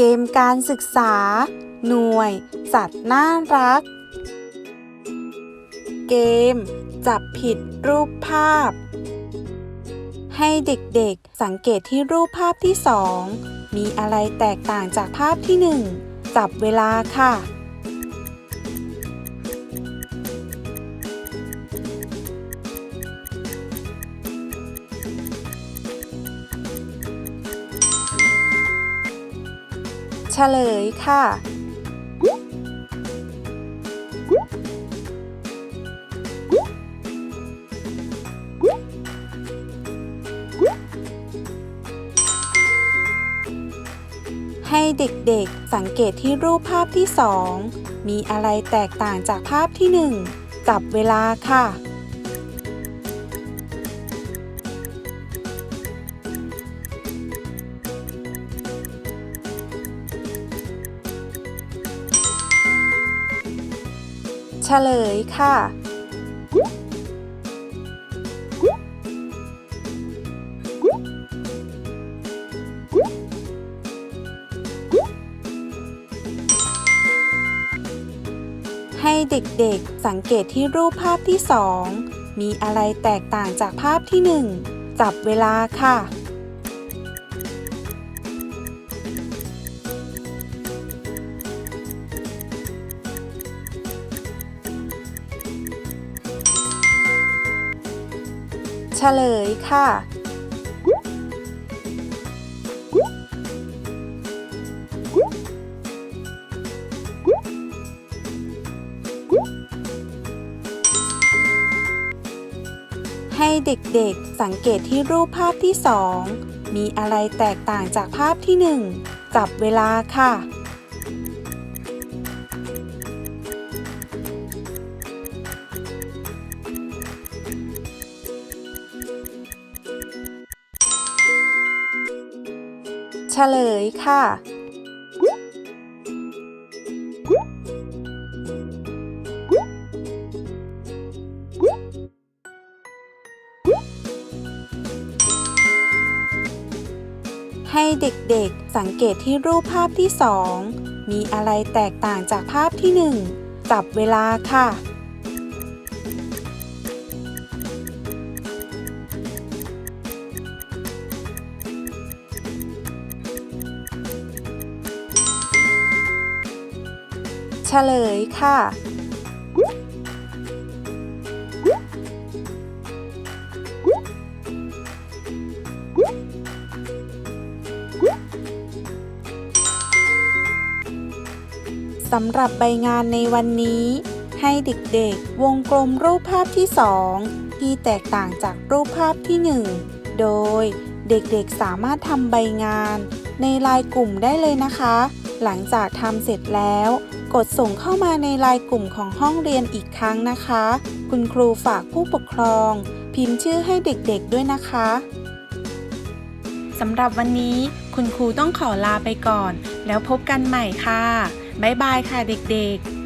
เกมการศึกษา หน่วย สัตว์น่ารัก เกม จับผิดรูปภาพ ให้เด็กๆ สังเกตที่รูปภาพที่สองมีอะไรแตกต่างจากภาพที่หนึ่งจับเวลาค่ะ ฉลยค่ะ ให้เด็กๆสังเกตที่รูปภาพที่สองมีอะไรแตกต่างจากภาพที่หนึ่งจับเวลาค่ะ เฉลยค่ะ ให้เด็กๆสังเกตที่รูปภาพที่สองมีอะไรแตกต่างจากภาพที่หนึ่งจับเวลาค่ะ เฉลยค่ะ ให้เด็กๆสังเกตที่รูปภาพที่สองมีอะไรแตกต่างจากภาพที่หนึ่งจับเวลาค่ะ ฉลยค่ะ ให้เด็กๆสังเกตที่รูปภาพที่สองมีอะไรแตกต่างจากภาพที่หนึ่งจับเวลาค่ะ เฉลยค่ะ สำหรับใบงานในวันนี้ ให้เด็กๆ วงกลมรูปภาพที่ 2 ที่แตกต่างจากรูปภาพที่ 1 โดยเด็กๆสามารถทำใบงานในลน์กลุ่มได้เลยนะคะ หลังจากทำเสร็จแล้ว กดส่งเข้ามาในไลน์กลุ่มของห้องเรียนอีกครั้งนะคะ คุณครูฝากผู้ปกครอง พิมพ์ชื่อให้เด็กๆด้วยนะคะสำหรับวันนี้คุณครูต้องขอลาไปก่อน แล้วพบกันใหม่ค่ะ บ๊ายบายค่ะเด็กๆ